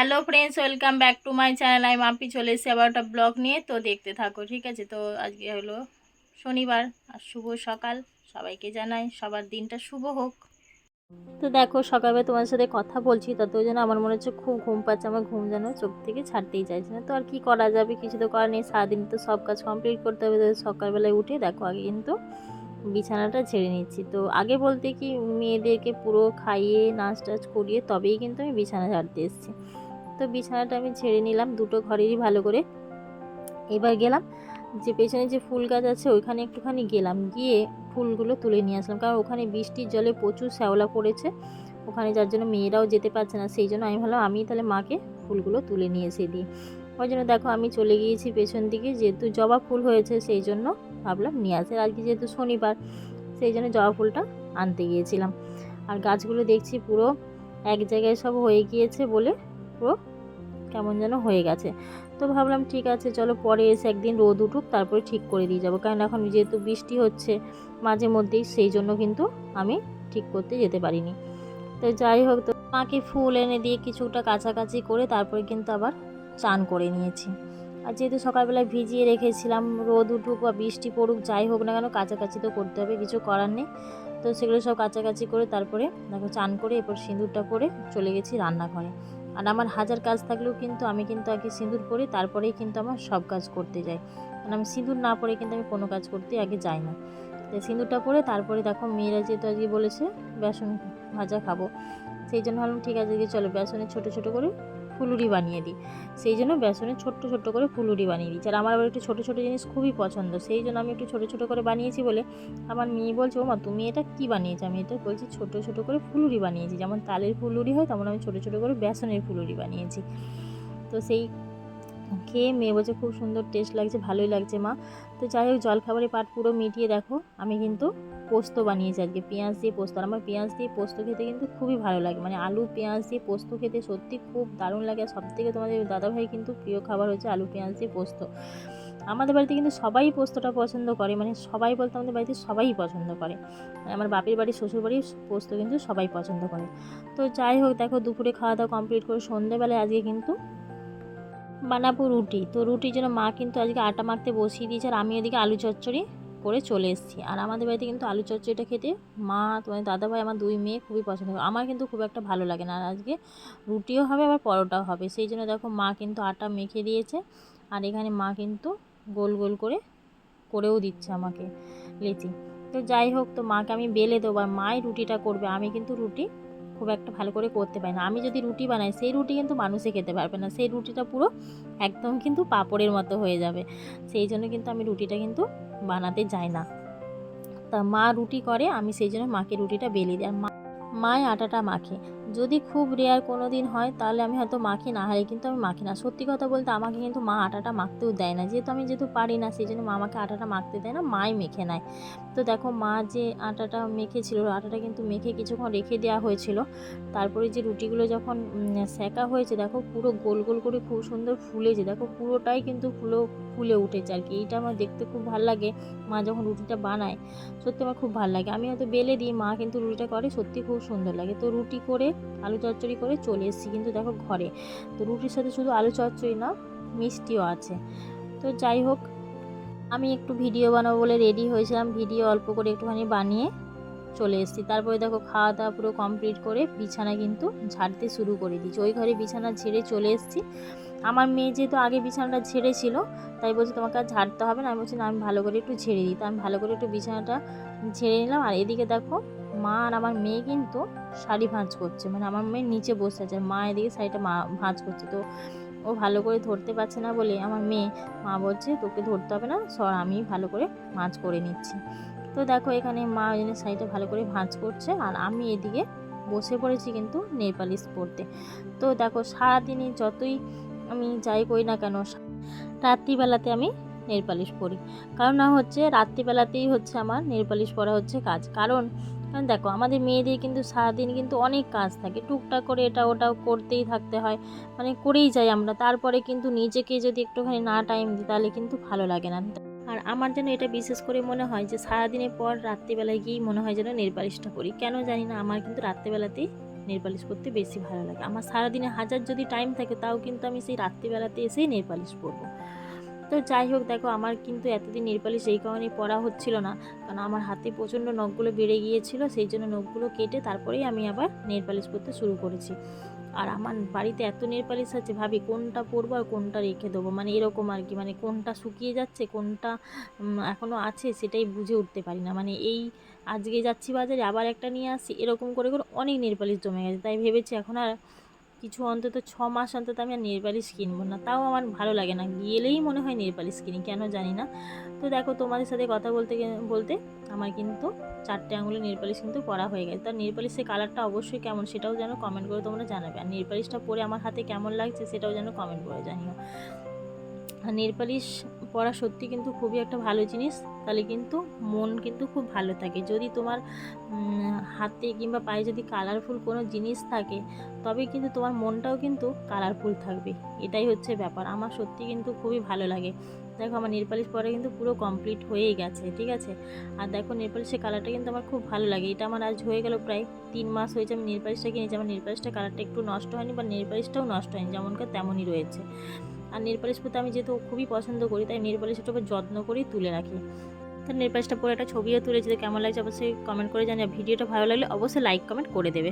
Hello friends welcome back to my channel আমি মাপি চলে এসেছি আবার একটা ব্লগ নিয়ে। তো দেখতে থাকো, ঠিক আছে? তো আজকে হলো শনিবার, আর শুভ সকাল। সবাইকে জানাই, সবার দিনটা শুভ হোক। তো দেখো সকালে তোমার সাথে কথা বলছি তত যেন আমার মনে হচ্ছে খুব ঘুম পাচ্ছে, আমার ঘুম যেন চোখ থেকে ছাড়তেই চাইছে না। তো আর কি করা যাবে, কিছু তো করার নেই। সারাদিন তো সব কাজ কমপ্লিট করতে হবে সকালবেলায় উঠে দেখো, আগে কিন্তু বিছানাটা ছেড়ে নিচ্ছি। তো আগে বলতে কি, মেয়েদেরকে পুরো খাইয়ে, নাচ টাচ করিয়ে তবেই কিন্তু আমি বিছানা ঝাড়তে এসেছি। তো বিছানাটা আমি ছেড়ে নিলাম, দুটো ঘরেরই ভালো করে। এবার গেলাম যে পেছনে যে ফুল গাছ আছে, ওইখানে একটুখানি গেলাম। গিয়ে ফুলগুলো তুলে নিয়ে আসলাম, কারণ ওখানে বৃষ্টির জলে প্রচুর শ্যাওলা পড়েছে। ওখানে যার জন্য মেয়েরাও যেতে পারছে না, সেই জন্য আমি ভাবলাম আমি তাহলে মাকে ফুলগুলো তুলে নিয়ে এসে দিই। ওই জন্য দেখো আমি চলে গিয়েছি পেছন দিকে, যেহেতু জবা ফুল হয়েছে, সেই জন্য ভাবলাম নিয়ে আসে। আজকে যেহেতু শনিবার, সেই জন্য জবা ফুলটা আনতে গিয়েছিলাম। আর গাছগুলো দেখছি পুরো এক জায়গায় সব হয়ে গিয়েছে বলে পুরো কেমন যেন হয়ে গেছে। তো ভাবলাম ঠিক আছে, চলো পরে এসে একদিন রোদ উঠুক, তারপরে ঠিক করে দিয়ে যাব। কারণ এখন যেহেতু বৃষ্টি হচ্ছে মাঝে মধ্যেই, সেই জন্য কিন্তু আমি ঠিক করতে যেতে পারিনি। তো যাই হোক, তো মাকে ফুল এনে দিয়ে কিছুটা কাছাকাছি করে তারপরে কিন্তু আবার চান করে নিয়েছি। আর যেহেতু সকালবেলায় ভিজিয়ে রেখেছিলাম, রোদ উঠুক বা বৃষ্টি পড়ুক, যাই হোক না কেন কাছাকাছি তো করতে হবে, কিছু করার নেই। তো সেগুলো সব কাছাকাছি করে তারপরে দেখো চান করে এরপর সিঁদুরটা পরে চলে গেছি রান্নাঘরে। আর আমার হাজার কাজ থাকলেও কিন্তু আমি কিন্তু আগে সিঁদুর পরে, তারপরেই কিন্তু আমার সব কাজ করতে যাই। কারণ আমি সিঁদুর না পরে কিন্তু আমি কোনো কাজ করতে আগে যাই না। তাই সিঁদুরটা পরে তারপরে দেখো মেয়েরা যেহেতু আজকে বলেছে, বেসন ভাজা খাব। সেই জন্য ভাবলাম, ঠিক আছে চলো বেসনে ছোটো ছোটো করে ফুলুরি বানিয়ে দিই। সেই জন্য বেসনের ছোট্ট ছোট্ট করে ফুলুরি বানিয়ে দিই। আর আমার আবার একটু ছোটো ছোটো জিনিস খুবই পছন্দ, সেই জন্য আমি একটু ছোটো ছোটো করে বানিয়েছি বলে আমার মেয়ে বলছে ও মা তুমি এটা কী বানিয়েছো? আমি এটা বলছি, ছোটো ছোটো করে ফুলুরি বানিয়েছি। যেমন তালের ফুলুরি হয়, তেমন আমি ছোটো ছোটো করে বেসনের ফুলুরি বানিয়েছি। তো সেই খেয়ে মেয়ে বলছে, খুব সুন্দর টেস্ট লাগছে, ভালোই লাগছে মা। তো যাই হোক, জলখাবারের পাট পুরো মিটিয়ে দেখো, আমি কিন্তু পোস্ত বানিয়েছি আজকে, পেঁয়াজ দিয়ে পোস্ত। আর আমার পেঁয়াজ দিয়ে পোস্ত খেতে কিন্তু খুবই ভালো লাগে মানে আলু পেঁয়াজ দিয়ে পোস্ত খেতে সত্যি খুব দারুণ লাগে। আর সবথেকে তোমাদের দাদাভাই কিন্তু প্রিয় খাবার হচ্ছে আলু পেঁয়াজ দিয়ে পোস্ত। আমাদের বাড়িতে কিন্তু সবাই পোস্তটা পছন্দ করে মানে সবাই বলতে আমাদের বাড়িতে সবাই পছন্দ করে। মানে আমার বাপের বাড়ি শ্বশুর বাড়ির পোস্ত কিন্তু সবাই পছন্দ করে। তো যাই হোক, দেখো দুপুরে খাওয়া দাওয়া কমপ্লিট করে সন্ধেবেলায় আজকে কিন্তু বানাবো রুটি। তো রুটির জন্য মা কিন্তু আজকে আটা মাখতে বসিয়ে দিয়েছে আর আমি ওদিকে আলু চচ্চড়ি করে চলে এসেছি। আর আমাদের বাড়িতে কিন্তু আলু চচ্চড়িটা খেতে মা তোমার দাদাভাই, আমার দুই মেয়ে খুবই পছন্দ করে। আমার কিন্তু খুব একটা ভালো লাগে না। আর আজকে রুটিও হবে, আবার পরোটাও হবে। সেই জন্য দেখো মা কিন্তু আটা মেখে দিয়েছে। আর এখানে মা কিন্তু গোল গোল করে, করেও দিচ্ছে আমাকে লেচি। তো যাই হোক, তো মাকে আমি বেলে দেবো। আর মাই রুটিটা করবে। আমি কিন্তু রুটি খুব একটা ভালো করে করতে পারি না। আমি যদি রুটি বানাই, সেই রুটি কিন্তু মানুষে খেতে পারবে না। সেই রুটিটা পুরো একদম কিন্তু পাঁপড়ের মতো হয়ে যাবে। সেই জন্য কিন্তু আমি রুটিটা কিন্তু বানাতে যাই না। তা মা রুটি করে, আমি সেই জন্য মাকে রুটিটা বেলে দিই। আর মা, মায় আটাটা মাখে। যদি খুব রেয়ার কোনো দিন হয়, তাহলে আমি হয়তো মাখি না হয় কিন্তু আমি মাখি না। সত্যি কথা বলতে আমাকে কিন্তু মা আটাটা মাখতেও দেয় না। যেহেতু আমি যেহেতু পারি না সেই জন্য মা আমাকে আটাটা মাখতে দেয় না, মাই মেখে নেয়। তো দেখো, মা যে আটাটা মেখেছিল, আটাটা কিন্তু মেখে কিছুক্ষণ রেখে দেওয়া হয়েছিল। তারপরে যে রুটিগুলো যখন সেঁকা হয়েছে, দেখো, পুরো গোল গোল করে খুব সুন্দর ফুলেছে। দেখো, পুরোটাই কিন্তু ফুলো, ফুলে উঠেছে আর কি। এইটা আমার দেখতে খুব ভালো লাগে, মা যখন রুটিটা বানায়। সত্যি আমার খুব ভালো লাগে। আমি হয়তো বেলে দিই, মা কিন্তু রুটিটা করে, সত্যি খুব সুন্দর লাগে। তো রুটি করে আলু চচ্চড়ি করে চলে এসেছি কিন্তু দেখো ঘরে। তো রুটির সাথে শুধু আলু চচ্চড়ি না, মিষ্টিও আছে। তো যাই হোক, আমি একটু ভিডিও বানাবো বলে রেডি হয়েছিলাম। ভিডিও অল্প করে একটুখানি বানিয়ে চলে এসেছি। তারপরে দেখো খাওয়া দাওয়া পুরো কমপ্লিট করে বিছানা কিন্তু ঝাড়তে শুরু করে দিয়েছি। ওই ঘরে বিছানা ঝেড়ে চলে এসেছি। আমার মেয়ে যেহেতু আগে বিছানাটা ঝেড়েছিল, তাই বলছে তোমাকে আর ঝাড়তে হবে না। আমি বলছি না, আমি ভালো করে একটু ঝেড়ে দিই। তো আমি ভালো করে একটু বিছানাটা ঝেড়ে নিলাম। আর এদিকে দেখো মা আর আমার মেয়ে কিন্তু শাড়ি ভাঁজ করছে। মানে আমার মেয়ে নিচে বসে আছে। মা এদিকে শাড়িটা মা ভাঁজ করছে। তো ও ভালো করে ধরতে পারছে না বলে আমার মেয়ে মা বলছে, তোকে ধরতে হবে না। সর, আমি ভালো করে ভাঁজ করে নিচ্ছি। তো দেখো এখানে মা ওই জন্য শাড়িটা ভালো করে ভাঁজ করছে। আর আমি এদিকে বসে পড়েছি কিন্তু নেল পড়তে তো দেখো সারাদিনই যতই আমি যাই করি না কেন, রাত্রিবেলাতে আমি নেল পরি। কারণ না হচ্ছে রাত্রিবেলাতেই হচ্ছে আমার নেল পরা হচ্ছে কাজ। কারণ কারণ দেখো, আমাদের মেয়েদের কিন্তু সারাদিন কিন্তু অনেক কাজ থাকে। টুকটাক করে এটা ওটাও করতেই থাকতে হয় মানে করেই যাই আমরা। তারপরে কিন্তু নিজেকে যদি একটুখানি না টাইম দিই, তাহলে কিন্তু ভালো লাগে না। আর আমার যেন এটা বিশেষ করে মনে হয় যে, সারাদিনের পর রাত্রিবেলায় গিয়েই মনে হয় যেন নেল পালিশটা করি। কেন জানি না, আমার কিন্তু রাত্রিবেলাতেই নেল পালিশ করতে বেশি ভালো লাগে। আমার সারাদিনে হাজার যদি টাইম থাকে, তাও কিন্তু আমি সেই রাত্রিবেলাতে এসেই নেল পালিশ পরবো তো যাই হোক, দেখো আমার কিন্তু এতদিন নেল পালিশ এই কারণেই পরা হচ্ছিল না। কারণ আমার হাতে প্রচণ্ড নখগুলো বেড়ে গিয়েছিল, সেই জন্য নখগুলো কেটে তারপরেই আমি আবার নেল পালিশ করতে শুরু করেছি। আর আমার বাড়িতে এত নেলপালিশ আছে ভাবি, কোনটা পরবো আর কোনটা রেখে দেবো? মানে এরকম আর কি মানে কোনটা শুকিয়ে যাচ্ছে, কোনটা এখনও আছে সেটাই বুঝে উঠতে পারি না। মানে এই আজকে যাচ্ছি বাজারে, আবার একটা নিয়ে আসি এরকম করে করে অনেক নেলপালিশ জমে গেছে। তাই ভেবেছি এখন আর কিছু অন্তত ছ মাস অন্তত আমি আর নেল পালিশ কিনবো না। তাও আমার ভালো লাগে না। গেলেই মনে হয় নেল পালিশ কিনি, কেন জানি না। তো দেখো তোমাদের সাথে কথা বলতে বলতে আমার কিন্তু চারটে আঙুলে নেল পালিশ কিন্তু পরা হয়ে গেছে। তার নেল পালিশের কালারটা অবশ্যই কেমন সেটাও যেন কমেন্ট করে তোমরা জানাবে। আর নেল পালিশটা পরে আমার হাতে কেমন লাগছে সেটাও যেন কমেন্ট করে জানিও। আর নেল পরা সত্যি কিন্তু খুবই একটা ভালো জিনিস। তাহলে কিন্তু মন কিন্তু খুব ভালো থাকে। যদি তোমার হাতে কিংবা পায়ে যদি কালারফুল কোনো জিনিস থাকে তবে কিন্তু তোমার মনটাও কিন্তু কালারফুল থাকবে। এটাই হচ্ছে ব্যাপার। আমার সত্যি কিন্তু খুবই ভালো লাগে। দেখো, আমার নেল পালিশ পরে কিন্তু পুরো কমপ্লিট হয়েই গেছে, ঠিক আছে? আর দেখো নেল পালিশের কালারটা কিন্তু আমার খুব ভালো লাগে। এটা আমার আজ হয়ে গেল প্রায় তিন মাস হয়েছে আমি নেল পালিশটা কিনেছি। আমার নেল পালিশটা কালারটা একটু নষ্ট হয়নি বা নেল পালিশটাও নষ্ট হয়নি যেমনকার তেমনই রয়েছে। আর নেলপালিশ পুঁতে আমি যেহেতু খুবই পছন্দ করি, তাই নেলপালিশটা উপর যত্ন করেই তুলে রাখি। তো নেলপালিশটা পরে একটা ছবিও তুলেছি কেমন লাগছে অবশ্যই কমেন্ট করে জানি ভিডিওটা ভালো লাগলে অবশ্যই লাইক কমেন্ট করে দেবে।